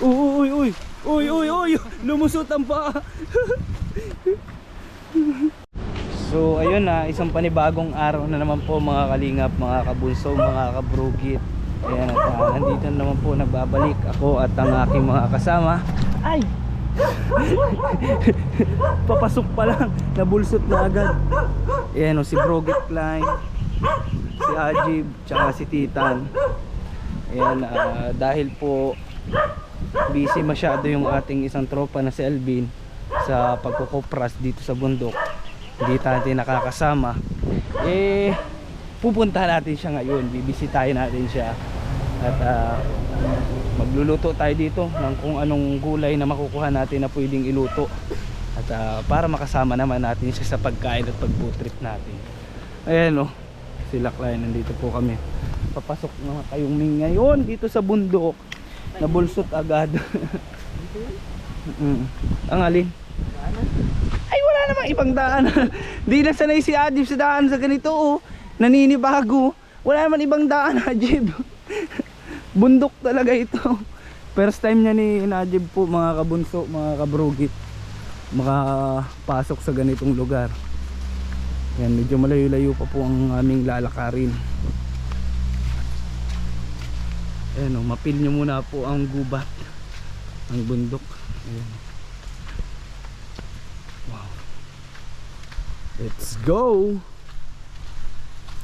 Uy, uy, uy. Uy, uy, uy. Lumusot ang paa. so, ayun na. Isang panibagong araw na naman po mga kalingap, mga kabulso, mga kabrugit. Ayan, at ah, nandito na naman po nagbabalik ako at ang aking mga kasama. Ay! Papasok pa lang, nabulsot na agad. Ayan o, si Brogit Klein, si Ajib, tsaka si Titan. Ayan, ah, dahil po busy masyado yung ating isang tropa na si Alvin sa pagkukupras dito sa bundok. Hindi natin nakakasama. Eh, pupunta natin siya ngayon. Bibisitahin natin siya. At ah, magluluto tayo dito ng kung anong gulay na makukuha natin na pwedeng iluto. At ah, para makasama naman natin siya sa pagkain at pagbutrip natin. Ayan o, sila Klein, nandito po kami. Papasok na kayong ngayon dito sa bundok. Nabulsot agad. mm. Ang alin? Ay wala namang ibang daan. Di na sanay si Adib sa daan sa ganito oh. Naninibago. Wala naman ibang daan Adib. Bundok talaga ito. First time niya ni Najib po mga kabunso, mga kabrugit makapasok sa ganitong lugar. Yan, medyo malayo-layo pa po ang aming lalakarin. Ayan o, mapil nyo muna po ang gubat ang bundok. Ayan. Wow. Let's go!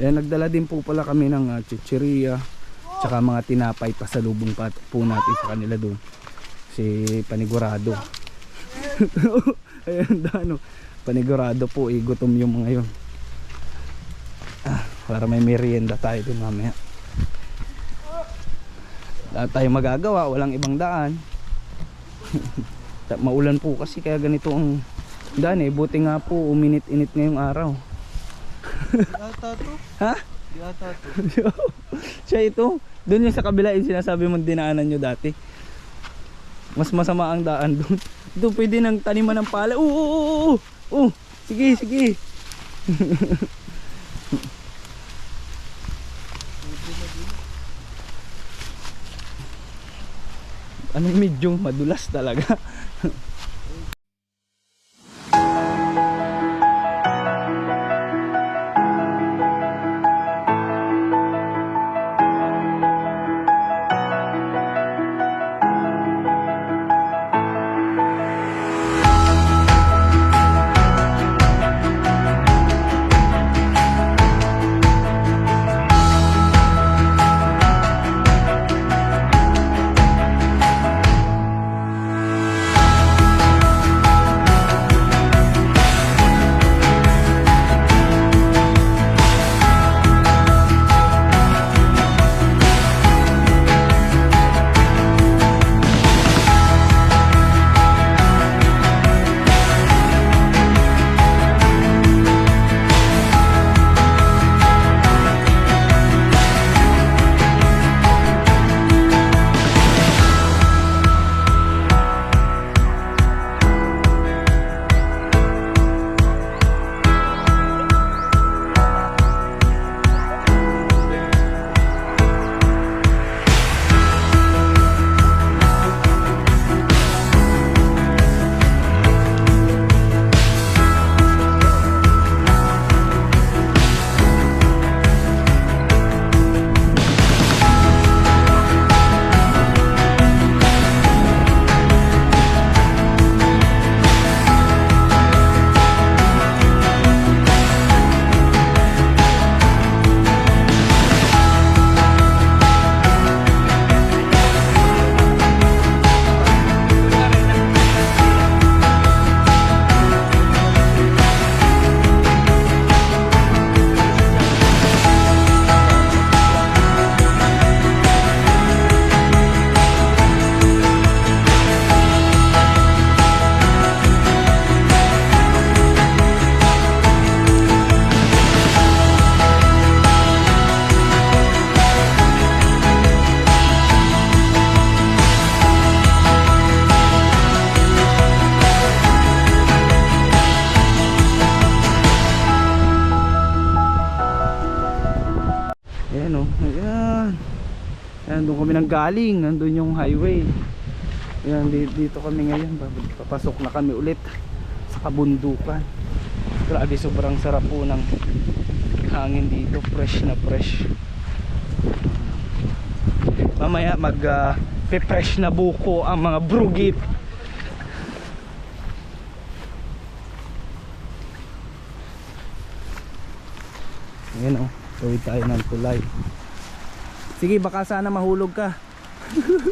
Ayan, nagdala din po pala kami ng uh, chicheria tsaka mga tinapay pasalubong pa po natin sa kanila doon. Si Panigurado. Ayan, dano. Panigurado po, eh, yung mga yun. Ah, para may merienda tayo din mamaya. Wala tayong magagawa, walang ibang daan. Maulan po kasi kaya ganito ang daan eh. Buti nga po uminit-init ngayong araw. Ata to? Ha? Di ata to. Siya ito. Doon yung sa kabila yung sinasabi mong dinaanan nyo dati. Mas masama ang daan doon. Doon pwede nang taniman ng pala. Oo, oo. Oo, sige, sige. Anong medyo madulas talaga. galing. Nandun yung highway. Yan, di- dito kami ngayon. Papasok na kami ulit sa kabundukan. Grabe, sobrang sarap po ng hangin dito. Fresh na fresh. Mamaya mag uh, fresh na buko ang mga brugit. Ayan o, tawid tayo ng tulay. Sige, baka sana mahulog ka.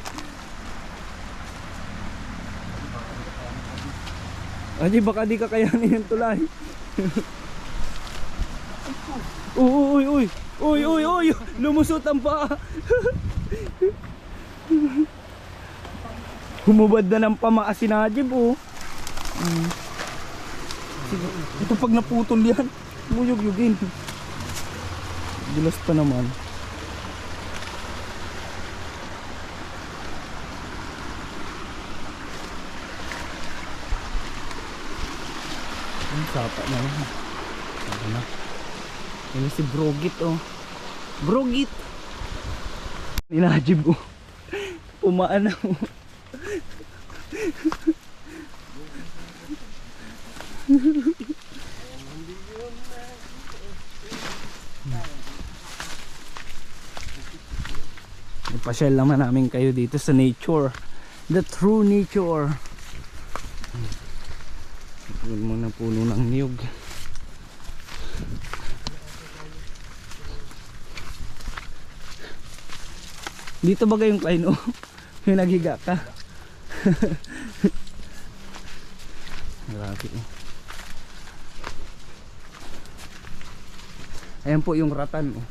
Aji, baka di ka kayanin yung tulay. uy, uy, uy, uy, uy, uy, lumusot ang paa. Humubad na ng pamaa si Najib, oh. Mm. Sige, ito pag naputol yan, muyog-yugin. Dulas pa naman. Sapa na yan. Ano na? Yan si Brogit oh. Brogit! Ninajib oh. Pumaan na oh. Ipasyal naman namin kayo dito sa nature. The true nature. Ito muna puno ng niyog. Dito ba kayong kain oh? Yung naghiga ka. Grabe oh. Ayan po yung ratan oh.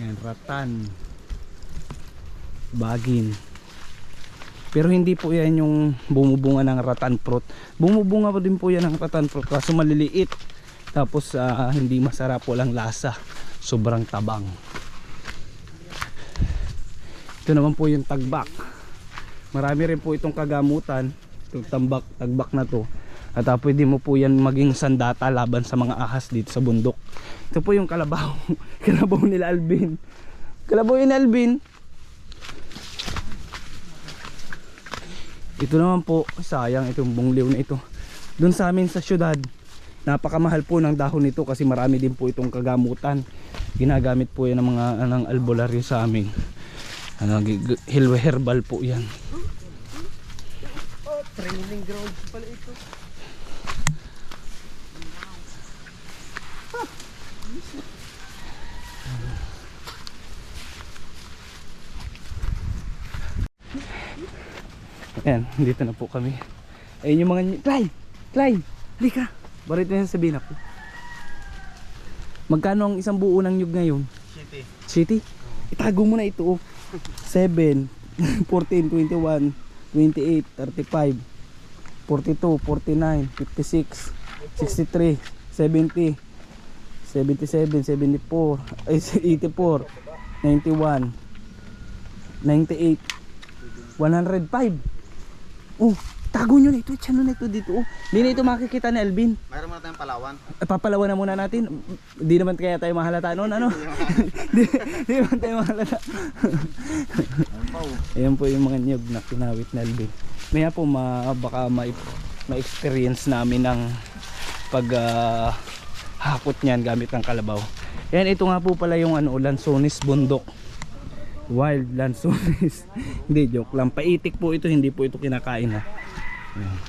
Yan, ratan. Bagin. Pero hindi po yan yung bumubunga ng ratan fruit. Bumubunga pa din po yan ng ratan fruit kaso maliliit. Tapos ah, hindi masarap, walang lasa. Sobrang tabang. Ito naman po yung tagbak. Marami rin po itong kagamutan. Itong tambak, tagbak na to. At ah, pwede mo po yan maging sandata laban sa mga ahas dito sa bundok. Ito po yung kalabaw. kalabaw nila Alvin. Kalabaw yun Alvin. Ito naman po, sayang itong bungliw na ito. Doon sa amin sa syudad, napakamahal po ng dahon nito kasi marami din po itong kagamutan. Ginagamit po yan ng mga ng albularyo sa amin. Ano, herbal po yan. Oh, training ground pala ito. Ayan, dito na po kami. Ayun yung mga... Clay! Clay! Halika! Barito na sabihin ako. Magkano ang isang buo ng nyug ngayon? City. City? Itago mo na ito. oh. 7, 14, 21, 28, 35, 42, 49, 56, 63, 70, 77, 74, ay 84, 91, 98, 105. Oh, tago nyo na ito. Tiyan na ito dito. Oh. Hindi na ito makikita ni Alvin. Mayroon muna tayong palawan. Eh, Papalawan na muna natin. Di naman kaya tayo mahalata noon, ano? di, di naman tayo mahalata. Ayan po yung mga niyog na kinawit na Alvin. Maya po ma, baka ma, ma-experience namin ng pag ah, hakot niyan gamit ng kalabaw. Yan, ito nga po pala yung ano, Lansones bundok. Wild Lansones. hindi, joke lang. Paitik po ito, hindi po ito kinakain ha.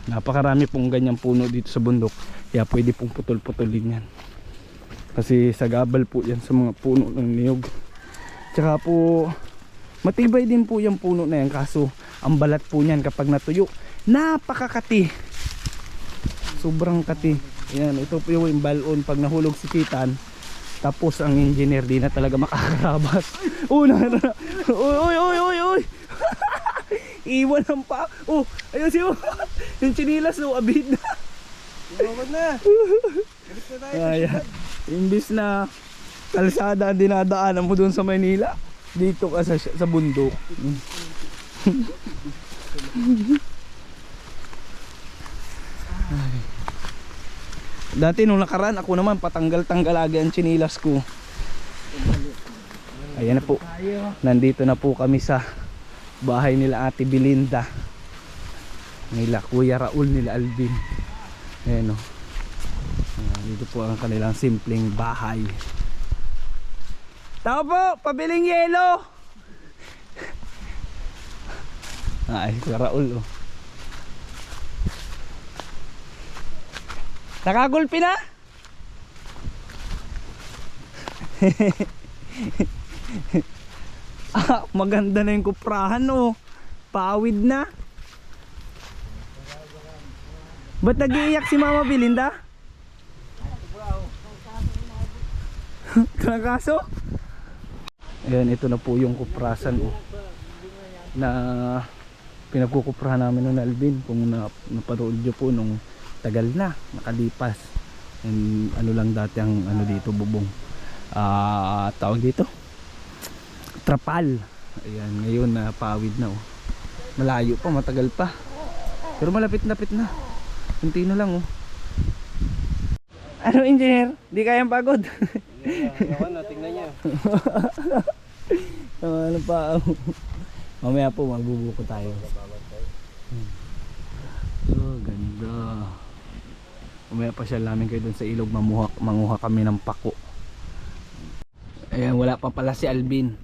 Napakarami pong ganyang puno dito sa bundok. Kaya pwede pong putol-putulin yan. Kasi sagabal po yan sa mga puno ng niyog. Tsaka po, matibay din po yung puno na yan. Kaso, ang balat po niyan kapag natuyo, napakakati. Sobrang kati. Yan, ito po yung balon pag nahulog si Titan. Tapos ang engineer di na talaga makakarabas. Una na. Uy, uy, uy, uy. Iwan ang pa. Oh, ayun si Yung chinilas no, abid na. Lumabad na. Balik na tayo. Ayan. Imbis na kalsada ang dinadaanan mo doon sa Manila, dito ka sa, sa bundok. Dati nung nakaraan ako naman patanggal-tanggal lagi ang chinilas ko. Ayan. Na po. Nandito na po kami sa bahay nila Ate Belinda. Nila Kuya Raul, nila Alvin. Ayan o. Ayan, dito po ang kanilang simpleng bahay. Tao po, pabiling yelo. Ay, Kuya Raul oh. Nakagulpi na? ah, maganda na yung kuprahan oh. Pawid na. Ba't nag-iiyak si Mama Belinda? Kanakaso? Ayan, ito na po yung kuprasan oh. Na pinagkukuprahan namin ng Alvin kung na, napanood nyo po nung tagal na nakalipas. And ano lang dati ang ano dito bubong. Ah tawag dito? Trapal. Ayan ngayon na pawid na oh. Malayo pa matagal pa. Pero malapit-lapit na. Kunti na lang oh. Ano engineer? Di kayang pagod? Ewan na, tingnan niya. ano pa? Oh. mamaya po magbubuko tayo. Hmm. oh ganda Umaya pa siya namin kayo dun sa ilog mamuha, manguha kami ng pako. Ayan, wala pa pala si Alvin.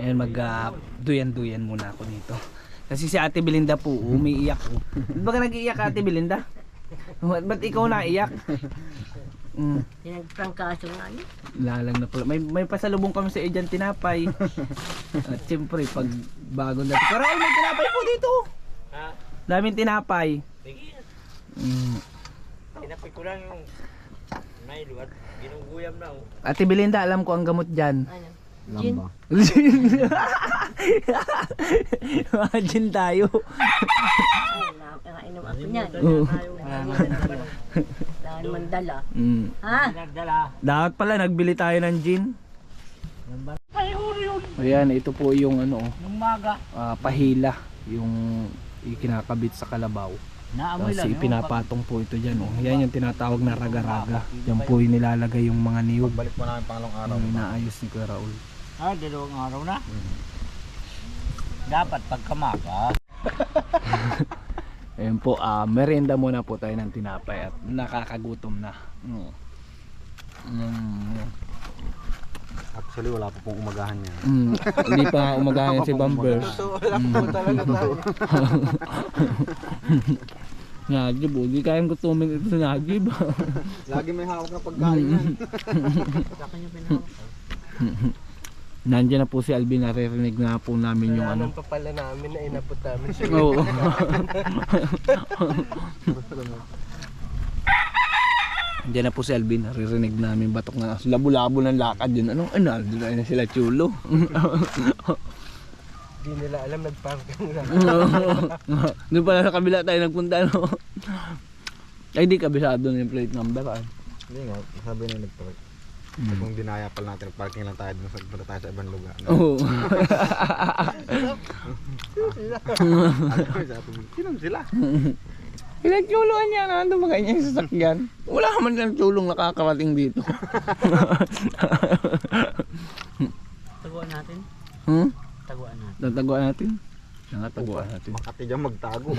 Ayan, mag ah, duyan-duyan muna ako dito. Kasi si Ate Belinda po, umiiyak. Ba't ba ka nag-iiyak Ate Belinda? Ba't, ba't ikaw naiyak? Mm, Pinagprangkaso nga yun. lalang na pala. May, may pasalubong kami sa Ejan Tinapay. At siyempre, pag bago natin. Pero ay, may tinapay po dito. Daming tinapay. Mm. Tinapay ko lang yung Milo at ginuguyam na oh. Ate Belinda, alam ko ang gamot dyan. Ano? Gin. Imagine tayo. Ay, na- nakainom ako niyan. Oo. Dahil mandala. Mm. Ha? Nagdala. Dapat pala nagbili tayo ng gin. Ayan, ito po yung ano, Nung maga. ah, pahila, yung ikinakabit sa kalabaw. Naamoy Tapos ipinapatong po ito dyan. Oh. Yan yung tinatawag na raga-raga. Yan po yung nilalagay yung mga niyog. Balik po namin pangalong araw. Yung inaayos ni Kuya Raul. Ah, dalawang araw na. Dapat pagkamaga. Ayun po, ah merienda muna po tayo ng tinapay at nakakagutom na. Mm. Mm. Actually, wala pa pong umagahan niya. Mm. Hindi pa umagahan si Bamber. wala po talaga tayo. Najib, oh, di kayang gutumin ito si Najib. Lagi may hawak na pagkain yan. Sa kanya pinahawak. Nandiyan na po si Alvin, naririnig na po namin yung ano. pa pala namin na inabot namin siya. Oo. Diyan na po si Alvin, naririnig namin batok na labo-labo ng lakad yun. Anong ano, doon na sila chulo. Hindi nila alam nagparking na. Doon pala sa kabila tayo nagpunta no. Ay di kabisado na yung plate number ah. Hindi nga, sabi na nagpark. Mm. Kung dinaya pala natin, parking lang tayo dun sa punta tayo sa ibang lugar. Oo. Sabi sabi, sino sila? Pinagchuluan niya na ano mga yung sasakyan. Wala man lang chulong nakakarating dito. Taguan natin. hmm? Taguan natin. Tataguan natin. Nakataguan natin. Makati dyan magtago.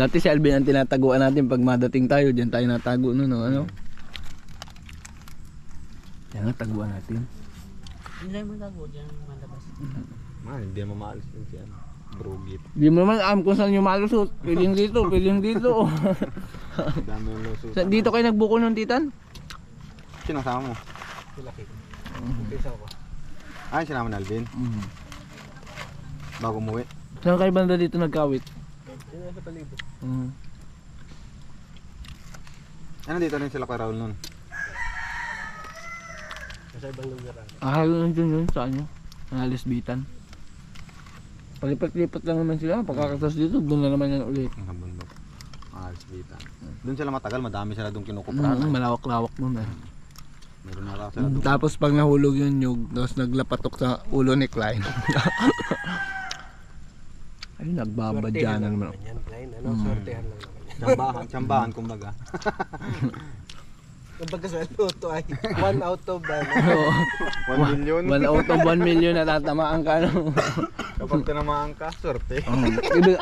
Dati si Alvin ang tinataguan natin pag madating tayo, diyan tayo natago no, no ano? Yan nga, taguan natin. Hindi mo tago dyan malabas. Man, hindi mo maalis din siya. Brugit. Di mo naman alam kung saan yung malusot. Piling dito, piling dito. Dami yung luso. Sa- dito kayo nagbuko ng titan? Sino kasama mo? Laki. Umpisa ko. Ay, sinama ni Alvin. Mm. Bago umuwi. Saan kayo banda dito nagkawit? Sa palibot. Mm. Ano dito rin sila kay Raul nun? Sa ibang lugar. Ah, yun yun yun, saan yun? Nalisbitan. Palipat-lipat lang naman sila. Pagkakatas dito, doon na naman yan ulit. Ang bundok. Ah, Alsbita. Doon sila matagal, madami sila doon kinukuprahan. Mm, malawak-lawak nun eh. Meron na sila doon. Tapos pag nahulog yung nyug, tapos naglapatok sa ulo ni Klein. Ay, nagbabadya na naman. Yan, blind. Ano, Mm. sortehan lang naman yan. Tsambahan, tsambahan kumbaga. Kumbaga sa loto ay 1 out of ano. 1 million. 1 out of 1 million na tatamaan ka. No? Kapag tinamaan ka, swerte. ibig,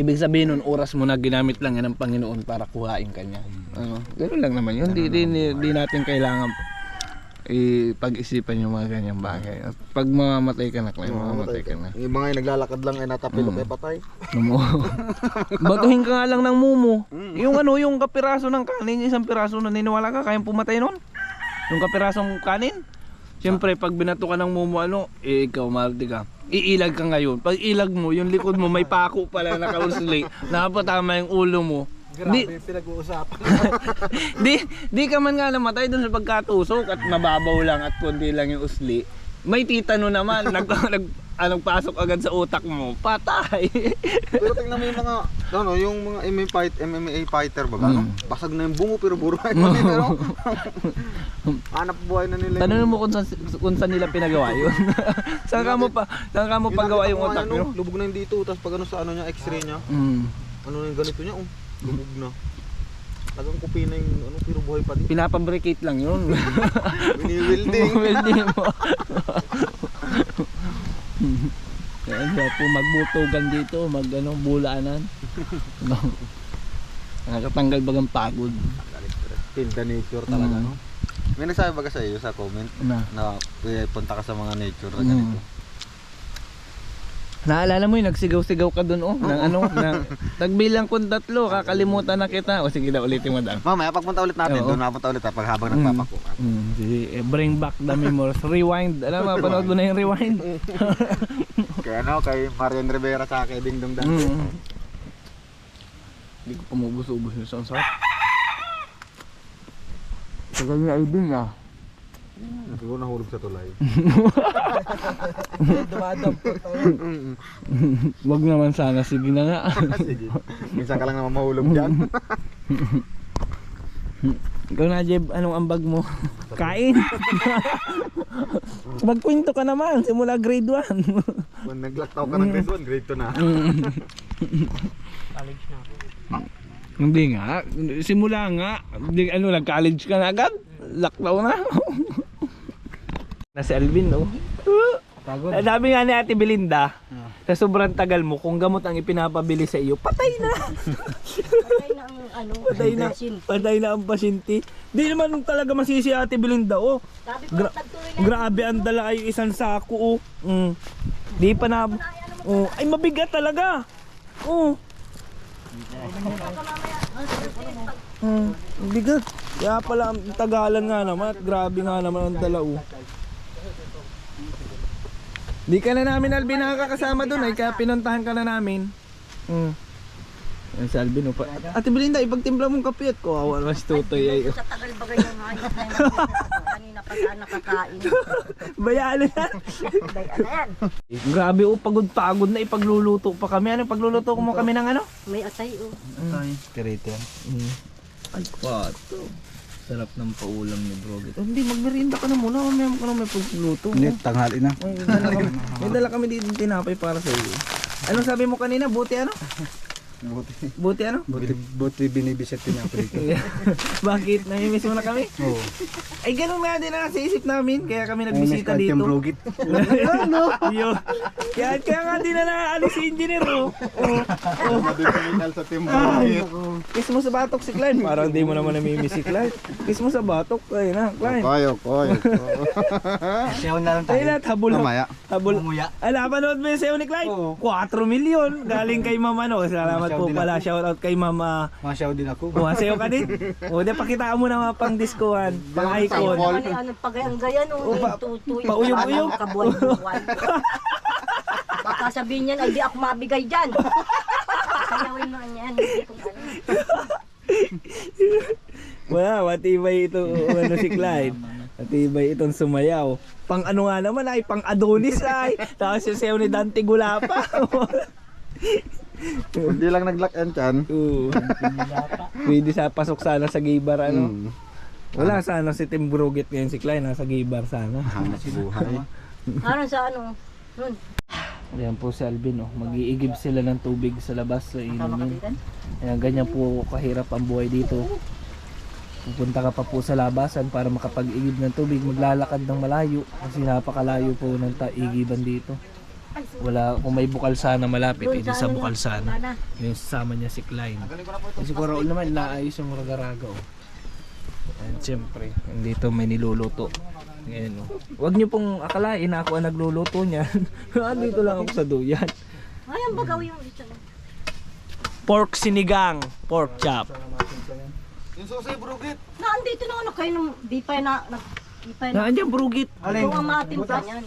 ibig sabihin nun, oras mo na ginamit lang yan ng Panginoon para kuhain ka niya. Ano? Ganun lang naman yun. Di, di, di, di natin kailangan ipag-isipan yung mga ganyang bagay. At pag mamamatay ka na, Clay, mamamatay ka na. Yung mga yung naglalakad lang ay natapilok ay patay. Ano mo? Batuhin ka nga lang ng mumo. Yung ano, yung kapiraso ng kanin, isang piraso na niniwala ka, kayang pumatay nun? Yung kapirasong kanin? Siyempre, pag binato ka ng mumo, ano, eh, ikaw, Marty ka. Iilag ka ngayon. Pag ilag mo, yung likod mo, may pako pala nakausli. Nakapatama yung ulo mo. Di, Grabe, pinag-uusapan. di, di ka man nga namatay dun sa pagkatusok at mababaw lang at kundi lang yung usli. May titano naman, nag, nag, ah, nagpasok agad sa utak mo, patay. Pero tingnan mo yung mga, ano, yung mga MMA, fight, MMA fighter ba? Ano? Basag na yung bungo pero buruan pa pero hanap buhay na nila. Tanong mo kung saan, kung saan nila pinagawa yun. saan ka mo pa, saan ka mo pagawa yung utak ano, nyo? Lubog na yung dito, tapos pag ano sa ano niya, x-ray niya, Mm. ano na yung ganito niya, oh, lubog na. Tagang kupi na yung ano, pero buhay pa din. Pinapabricate lang yun. Bini-welding. Welding mo. Kaya siya po magbutugan dito, mag ano, bulaanan. Nakakatanggal bagang pagod. In the nature talaga, Mm. no? May nagsabi ba ka sa iyo sa comment Na. na punta ka sa mga nature na Mm. Naalala mo yung nagsigaw-sigaw ka dun oh, ng ano, na tagbilang kung tatlo, kakalimutan na kita. O sige na, ulitin mo dan. Mamaya pagpunta ulit natin, Oo. doon napunta ulit ha, pag habang. Mm, sige, eh, bring back the memories. Rewind. Alam mo, panood mo na yung rewind. Kaya ano, kay Marian Rivera sa kay Ding Dong Dante. Mm. Hindi ko pa mabus-ubos yung sound sarap. Tagal na Alvin ah. Siguro nahulog sa tulay. Dumadampot. Wag naman sana, sige na nga. Sige. Minsan ka lang naman mahulog dyan. Ikaw na Jeb, anong ambag mo? Kain! Magkwento ka naman, simula grade 1. Kung naglaktaw ka ng grade 1, grade 2 na. College na ako. Hindi nga, simula nga. Di, ano, nag-college ka na agad? Lockdown na. na si Alvin, no? Pagod. Ang sabi nga ni Ate Belinda, sa sobrang tagal mo, kung gamot ang ipinapabili sa iyo, patay na! Patay na ang ano, Patay na, patay na ang pasyente. Di naman talaga masisi si Ate Belinda, oh. Sabi ko, Gra- Grabe ang dala ay isang sako, oh. Mm. Di pa na, oh. Ay, mabigat talaga. Oh. Hmm, ang bigat. Kaya pala ang tagalan nga naman at grabe nga naman ang dala oh. Di ka na namin Alvin nakakasama doon ay kaya pinuntahan ka na namin. Hmm. Yan si Alvin oh. Pa. Ate Belinda, ipagtimpla mong kape at kawawa naman si Tutoy ay. sa tagal bagay ng ayos na yun. Kanina pa saan nakakain. Bayaan na yan. Grabe oh, pagod-pagod na ipagluluto pa kami. Ano, pagluluto ko mo kami ng ano? May atay oh. Kirito. Mm. Ay, pato. Sarap ng paulam ni bro. Oh, hindi, magmerienda ka na muna. Ka na may pagluto. Hindi, tanghali na. May dala kami, may dala kami dito tinapay para sa iyo. Ano sabi mo kanina? Buti ano? Buti. Buti ano? Buti, buti binibisit din ako dito. Bakit? Namimiss mo na kami? Oo. Ay, ganun nga din na sa isip namin. Kaya kami nagbisita Kahit dito. yung brugit. Yun. Kaya, kaya nga din na naalis si engineer oh. Oh. oh. Madipinal sa team Ay, kiss mo sa batok si Clyde. Parang di mo naman namimiss si Clyde. Kiss mo sa batok. Ay na, Clyde. Koyo, koyo. Sayaw na lang Ay na, habol. Mamaya. Habol. Ala, panood mo yung sayo ni Clyde? Oo. 4 milyon. Galing kay Mama no. Salamat po pala. Shout out kay Mama. Masayaw din ako. Oh, sayo ka din. O, di pakitaan mo na mga pang discohan, pang icon. Kali anong pagayang-gayan oh. Oh, pa- tutoy. pauyog-uyog. Kabuhay-buhay. Baka sabihin niyan, ay di ako mabigay dyan. Sayawin mo yan. Hindi ko alam. Wala, matibay ito ano si Clyde. Matibay itong sumayaw. Pang ano nga naman ay, pang Adonis ay. Tapos yung sayo ni Dante Gulapa. Hindi lang nag-lock and chan. Oo. Pwede sa pasok sana sa gay bar ano. Mm. Wala sana si Tim Brugit ngayon si Clyde nasa gay bar sana. Hanap buhay. Ano sa ano? Nun, Ayan po si Alvin oh. Mag-iigib sila ng tubig sa labas sa inumin. Ayan, ganyan po kahirap ang buhay dito. pupunta ka pa po sa labasan para makapag-igib ng tubig, maglalakad ng malayo kasi napakalayo po ng taigiban dito. Wala, kung may bukal sana malapit, edi sa ano bukal sana. Yung sasama niya si Klein. Kasi si Raul naman, naayos yung raga-raga oh. And siyempre, dito may niluluto. Ngayon oh. Huwag niyo pong akalain ako ang nagluluto niyan. Dito lang ako sa duyan. Ay, ang bagaw yung. Pork sinigang, pork chop. Yung susi, brugit. Na, andito na ano kayo nung di pa na, na di pa na. Naan dyan, brugit. Ito ang matin pa niyan.